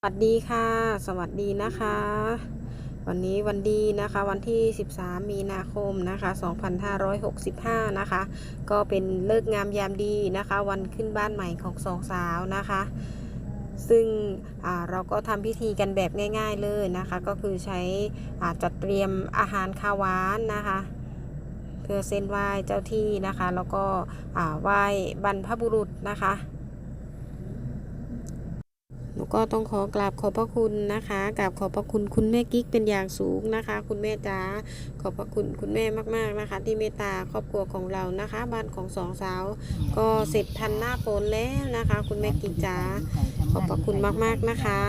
สวัสดีค่ะ สวัสดีนะคะ วันนี้วันดีนะคะ วันที่ 13 มีนาคมนะคะ 2565 นะคะ ก็เป็นเลิกงามยามดีนะคะ วันขึ้นบ้านใหม่ของสองสาวนะคะ ซึ่งเราก็ทำพิธีกันแบบง่าย ๆเลยนะคะ ก็คือใช้จัดเตรียมอาหารข้าวหวานนะคะ เพื่อเส้นไหว้เจ้าที่นะคะ แล้วก็ไหว้บรรพบุรุษนะคะ หนูก็ต้องขอกราบขอบพระคุณนะคะกราบขอบพระคุณคุณแม่กิ๊กเป็นอย่างสูงนะคะ คุณแม่จ๋าขอบพระคุณคุณแม่มากๆนะคะ ที่เมตตาครอบครัวของเรานะคะ บ้านของสองสาว ก็เสร็จทันหน้าฝนแล้วนะคะ คุณแม่กิ๊กจ๋าขอบพระคุณมากๆนะคะ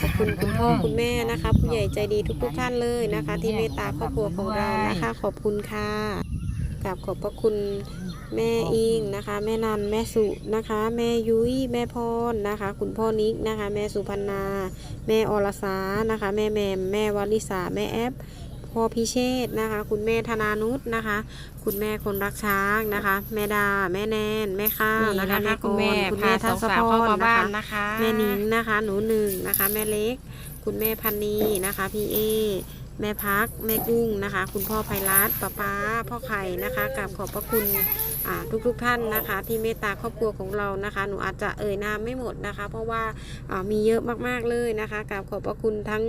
ขอบคุณคุณพ่อคุณแม่นะคะ ผู้ใหญ่ใจดีทุกๆท่านเลยนะคะ ที่เมตตาครอบครัวของเรานะคะ ขอบคุณค่ะ กราบขอบพระคุณแม่อิงนะคะ แม่นันแม่สุนะคะ แม่ยุ้ยแม่พรนะคะ คุณพ่อนิกนะคะ แม่สุพันนาแม่อรสานะคะ แม่แมมแม่วลิสาแม่แอปพ่อพิเชษนะคะ คุณแม่ธนานุษนะคะ คุณแม่คนรักช้างนะคะ แม่ดา แม่แนน แม่ข้าวนี่นะนะคะคะแม่คุณแม่กรคุณแม่พาทัสองศสาวพเข้ารมานะบ้าคะนนะคะแม่นิงนะคะ หนูหนึ่งนะคะ แม่เล็ก คุณแม่พันนีนะคะ พี่เอ แม่พักแม่กุ้งนะคะ คุณพ่อไพรัตป้าป้าพ่อไข่นะคะกราบขอบพระคุณอ่าทุกๆทท่านนะคะ ที่เมตตาครอบครัวของเรานะคะ หนูอาจจะเอ่ยนามไม่หมดนะคะ เพราะว่ามีเยอะมากๆเลยนะคะกราบขอบพระคุณทั้ง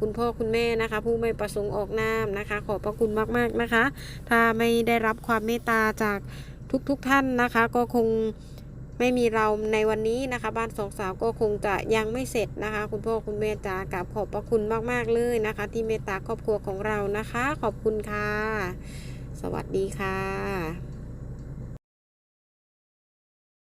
คุณพ่อคุณแม่นะคะ ผู้ไม่ประสงค์ออกนามนะคะ ขอบพระคุณมากๆนะคะ ถ้าไม่ได้รับความเมตตาจากทุกๆทท่านนะคะ ก็คง ไม่มีเราในวันนี้นะคะ บ้านสองสาวก็คงจะยังไม่เสร็จนะคะ คุณพ่อคุณแม่จ๋ากับขอบพระคุณมาก ๆ เลยนะคะ ที่เมตตาครอบครัวของเรานะคะ ขอบคุณค่ะ สวัสดีค่ะ